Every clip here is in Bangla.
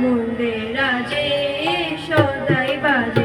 মন্দের রাজে সদাই বাজে।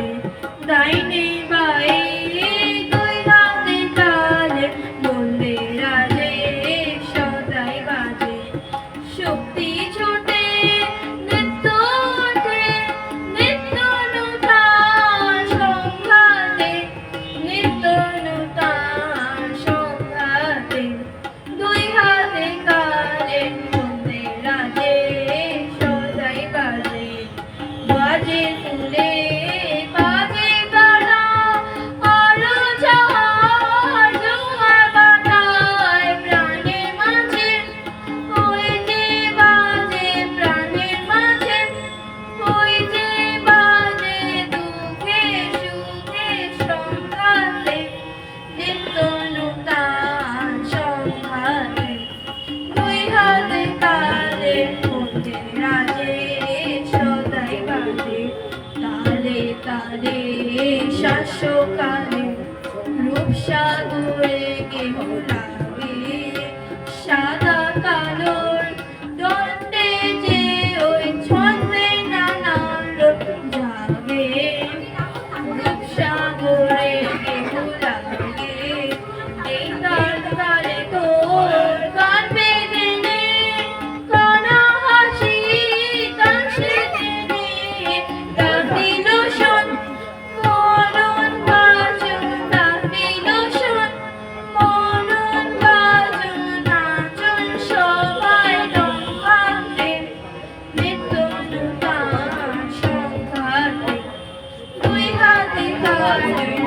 তালে শাশ্বকালে রূপসাগরে কেহ Bye.